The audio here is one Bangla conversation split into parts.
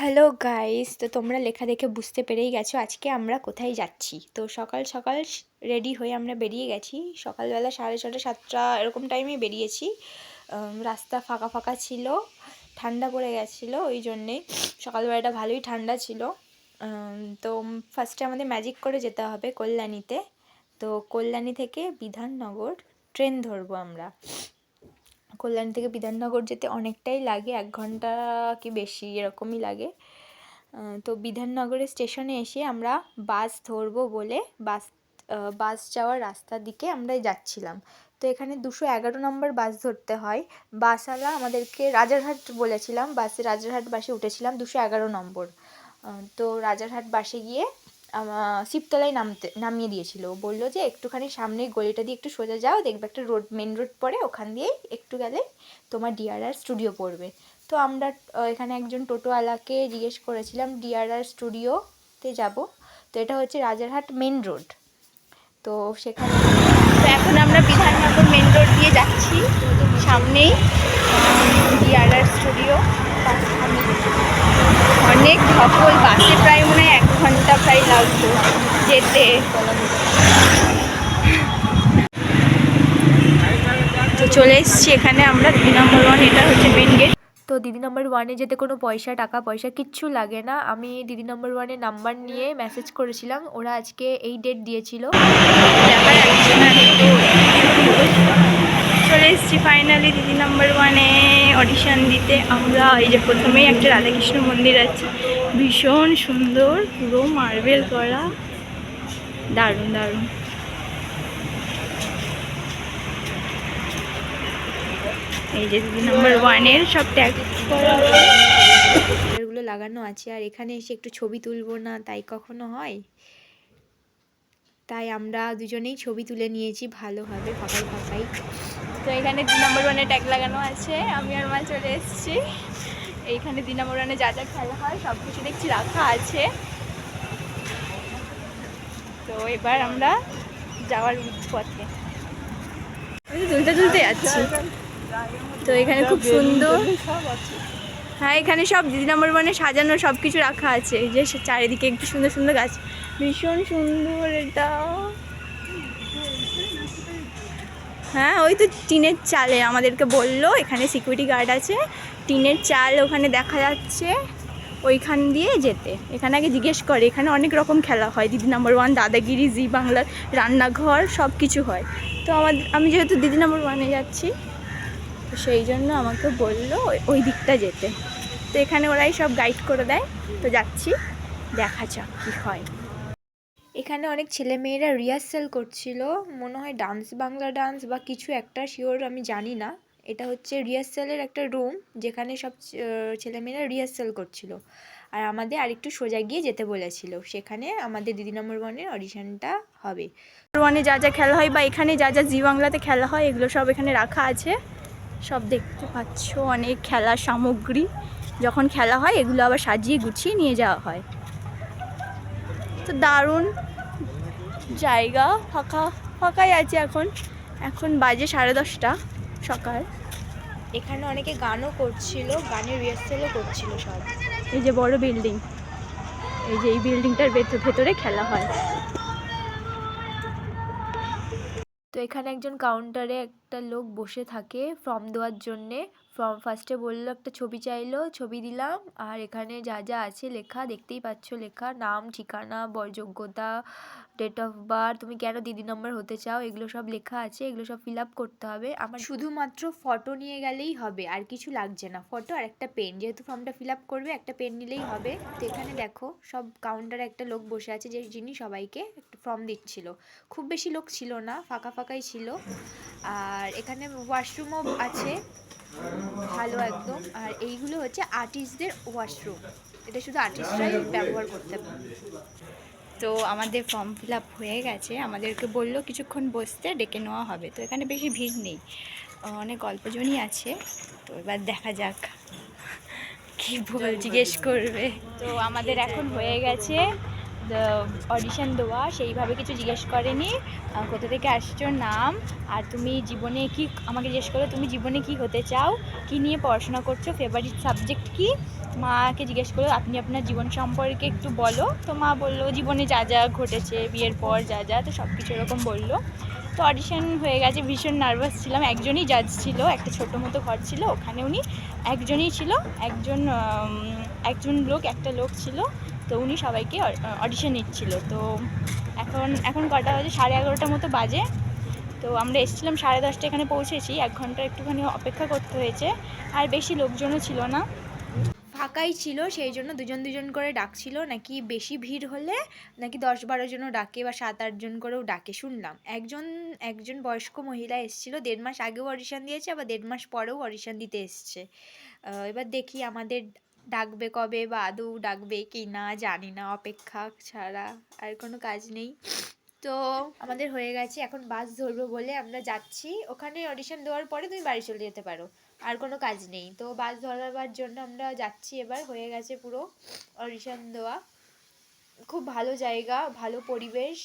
হ্যালো গাইস তো তোমরা লেখা দেখে বুঝতে পেরেই গেছো আজকে আমরা কোথায় যাচ্ছি। তো সকাল সকাল রেডি হয়ে আমরা বেরিয়ে গেছি। সকালবেলা সাড়ে ছটা, সাতটা এরকম টাইমে বেরিয়েছি। রাস্তা ফাঁকা ফাঁকা ছিল, ঠান্ডা পড়ে গেছিল, ওই জন্যে সকালবেলাটা ভালোই ঠান্ডা ছিল। তো ফার্স্টে আমাদের ম্যাজিক করে যেতে হবে কল্যাণীতে। তো কল্যাণী থেকে বিধাননগর ট্রেন ধরবো আমরা। কল্যাণী থেকে বিধাননগর যেতে অনেকটাই লাগে, এক ঘণ্টা কি বেশি এরকমই লাগে। তো বিধাননগরের স্টেশনে এসে আমরা বাস ধরবো বলে বাস বাস যাওয়ার রাস্তার দিকে আমরা যাচ্ছিলাম। তো এখানে দুশো এগারো নম্বর বাস ধরতে হয়। বাসওয়ালা আমাদেরকে রাজারহাট বলেছিলাম, বাসে রাজারহাট বাসে উঠেছিলাম দুশো এগারো নম্বর। তো রাজারহাট বাসে গিয়ে শিবতলায় নামতে, নামিয়ে দিয়েছিল। বলল যে, একটুখানি সামনে গলিটা দিয়ে একটু সোজা যাও, দেখবে একটা রোড মেন রোড পড়ে, ওখান দিয়েই একটু গেলে তোমার ডিআরআর স্টুডিও পড়বে। তো আমরা এখানে একজন টোটোওয়ালাকে জিজ্ঞেস করেছিলাম ডিআরআর স্টুডিওতে যাব? তো এটা হচ্ছে রাজারহাট মেন রোড তো সেখানে তো এখন আমরা বিধাননগর মেন রোড দিয়ে যাচ্ছি, সামনেই ডিআরআর স্টুডিও অনেক সফল বাসে প্রায় মনে হয় এক ঘণ্টা প্রায় লাগতো যেতে। তো চলে এসেছি এখানে আমরা দিদি নম্বর ওয়ান এটা হচ্ছে মেন গেট তো দিদি নম্বর ওয়ানে যেতে কোনো পয়সা টাকা পয়সা কিচ্ছু লাগে না। আমি দিদি নম্বর ওয়ানে নাম্বার নিয়ে মেসেজ করেছিলাম। ওরা আজকে এই ডেট দিয়েছিল। চলে এসেছি ফাইনালি দিদি নাম্বার ওয়ানে অডিশন দিতে আমরা এই যে প্রথমেই একটা রাধাকৃষ্ণ মন্দির আছে। ভীষণ সুন্দর, পুরো মার্বেল করা। দারুণ দারুণ। এই যে নাম্বার ওয়ানের সব ট্যাগগুলো লাগানো আছে, আর এখানে এসে একটু ছবি তুলবো না, তাই কখনো হয়? তাই আমরা দুজনেই ছবি তুলে নিয়েছি ভালোভাবে ফাঁকাই ফাঁকাই তো এখানে দুই নম্বর ওয়ানে ট্যাগ লাগানো আছে আমি আর মা চলে এসেছি। এইখানে দুই নম্বর ওয়ানে যা যা খেলা হয় সব কিছু দেখছি রাখা আছে। তো এবার আমরা যাওয়ার পথে আমি তুলতে তুলতে যাচ্ছি। তো এখানে খুব সুন্দর হ্যাঁ এখানে সব দিদি নম্বর ওয়ানে সাজানো সব কিছু রাখা আছে। এই যে চারিদিকে একটু সুন্দর সুন্দর গাছ। ভীষণ সুন্দর এটা। হ্যাঁ ওই তো টিনের চালে আমাদেরকে বলল, এখানে সিকিউরিটি গার্ড আছে। টিনের চাল ওখানে দেখা যাচ্ছে। ওইখান দিয়ে যেতে। এখানে আগে জিজ্ঞেস করে, এখানে অনেক রকম খেলা হয়। দিদি নাম্বার ওয়ান, দাদাগিরি, জি বাংলার রান্নাঘর সব কিছু হয়। তো আমার আমি যেহেতু দিদি নাম্বার ওয়ানে যাচ্ছি তো সেই জন্য আমাকে বলল ওই- দিকটা যেতে। তো এখানে ওরাই সব গাইড করে দেয়। তো যাচ্ছি, দেখা যাক কী হয়। এখানে অনেক ছেলেমেয়েরা রিহার্সাল করছিল। মনে হয় ডান্স বাংলা ডান্স বা কিছু একটা শিওর আমি জানি না। এটা হচ্ছে রিহার্সালের একটা রুম যেখানে সব ছেলেমেয়েরা রিহার্সাল করছিল। আর আমাদের আরেকটু সোজা গিয়ে যেতে বলেছিল। সেখানে আমাদের দিদি নম্বর ওয়ানের অডিশনটা হবে। ওয়ানে যা যা খেলা হয় বা এখানে যা যা জি বাংলাতে খেলা হয়, এগুলো সব এখানে রাখা আছে। সব দেখতে পাচ্ছ অনেক খেলার সামগ্রী। যখন খেলা হয় এগুলো আবার সাজিয়ে গুছিয়ে নিয়ে যাওয়া হয়। তো দারুণ জায়গা ফাঁকা ফাঁকাই আছে এখন। এখন বাজে সাড়ে দশটা সকাল। এখানে অনেকে গানও করছিল গানের রিহার্সেলও করছিল সব। এই যে বড় বিল্ডিং এই যে এই বিল্ডিংটার ভেতর ভেতরে খেলা হয়। তো এখানে একজন কাউন্টারে একটা লোক বসে থাকে ফর্ম দেওয়ার জন্যে। ফর্ম ফার্স্টে বলল, একটা ছবি চাইলো, ছবি দিলাম। আর এখানে যা যা আছে লেখা, দেখতেই পাচ্ছ লেখা। নাম, ঠিকানা বর যোগ্যতা ডেট অফ বার্থ তুমি কেন দিদি নম্বর হতে চাও? এগুলো সব লেখা আছে, এগুলো সব ফিল আপ করতে হবে। আমার শুধুমাত্র ফটো নিয়ে গেলেই হবে, আর কিছু লাগছে না। ফটো আর একটা পেন যেহেতু ফর্মটা ফিল আপ করবে, একটা পেন নিলেই হবে। তো এখানে দেখো, সব কাউন্টারে একটা লোক বসে আছে, যে যিনি সবাইকে একটা ফর্ম দিচ্ছিল। খুব বেশি লোক ছিল না, ফাঁকা ফাঁকাই ছিল। আর এখানে ওয়াশরুমও আছে। ভালো একদম। আর এইগুলো হচ্ছে আর্টিস্টদের ওয়াশরুম এটা শুধু আর্টিস্টরাই ব্যবহার করতে পারে। তো আমাদের ফর্ম ফিল আপ হয়ে গেছে। আমাদেরকে বলল কিছুক্ষণ বসতে, ডেকে নেওয়া হবে। তো এখানে বেশি ভিড় নেই। অনেক অল্পজনই আছে। তো এবার দেখা যাক কি বল, জিজ্ঞেস করবে। তো আমাদের এখন হয়ে গেছে। অডিশন দেওয়া, সেইভাবে কিছু জিজ্ঞেস করেনি। কোথা থেকে আসছো, নাম, আর তুমি জীবনে কি, আমাকে জিজ্ঞেস করো, তুমি জীবনে কি হতে চাও, কি নিয়ে পড়াশোনা করছ ফেভারিট সাবজেক্ট কি? মাকে জিজ্ঞেস করল আপনি আপনার জীবন সম্পর্কে একটু বলো। তো মা বলল, জীবনে যা যা ঘটেছে, বিয়ের পর যা যা। তো সব কিছু এরকম বলল। তো অডিশন হয়ে গেছে, ভীষণ নার্ভাস ছিলাম। একজনই জাজ ছিল, একটা ছোটো মতো ঘর ছিল, ওখানে উনি একজনই ছিল, একজন একজন লোক, একটা লোক ছিল। তো উনি সবাইকে অডিশন নিচ্ছিল। তো এখন এখন কটা বাজে? সাড়ে এগারোটার মতো বাজে। তো আমরা এসেছিলাম সাড়ে দশটা এখানে পৌঁছেছি। এক ঘণ্টা একটুখানি অপেক্ষা করতে হয়েছে। আর বেশি লোকজনও ছিল না। ফাঁকাই ছিল, সেই জন্য দুজন দুজন করে ডাকছিল। নাকি বেশি ভিড় হলে, নাকি দশ বারো জনও ডাকে বা সাত আটজন করেও ডাকে, শুনলাম। একজন একজন বয়স্ক মহিলা এসেছিল। দেড় মাস আগেও অডিশান দিয়েছে, আবার দেড় মাস পরেও অডিশান দিতে এসছে। এবার দেখি আমাদের ডাকবে কবে বা আদৌ ডাকবে কি না জানি না, অপেক্ষা ছাড়া আর কোনো কাজ নেই। তো আমাদের হয়ে গেছে, এখন বাস ধরবো বলে আমরা যাচ্ছি। ওখানে অডিশন দেওয়ার পরে তুমি বাড়ি চলে যেতে পারো, আর কোনো কাজ নেই। তো বাস ধরাবার জন্য আমরা যাচ্ছি এবার, হয়ে গেছে পুরো অডিশন দেওয়া। খুব ভালো জায়গা, ভালো পরিবেশ।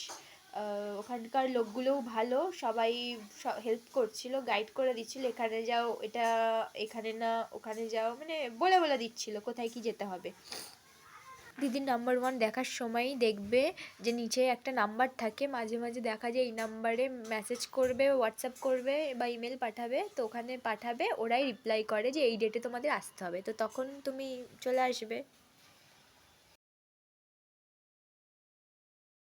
ওখানকার লোকগুলোও ভালো। সবাই হেল্প করছিল গাইড করে দিচ্ছিল, এখানে যাও, এটা এখানে না, ওখানে যাও মানে বলে বলে দিচ্ছিল কোথায় কি যেতে হবে। দিদির নাম্বার ওয়ান দেখার সময়ই দেখবে যে নিচে একটা নাম্বার থাকে, মাঝে মাঝে দেখা যায় এই নাম্বারে মেসেজ করবে হোয়াটসঅ্যাপ করবে বা ইমেল পাঠাবে, তো ওখানে পাঠাবে, ওরাই রিপ্লাই করে যে এই ডেটে তোমাদের আসতে হবে। তো তখন তুমি চলে আসবে।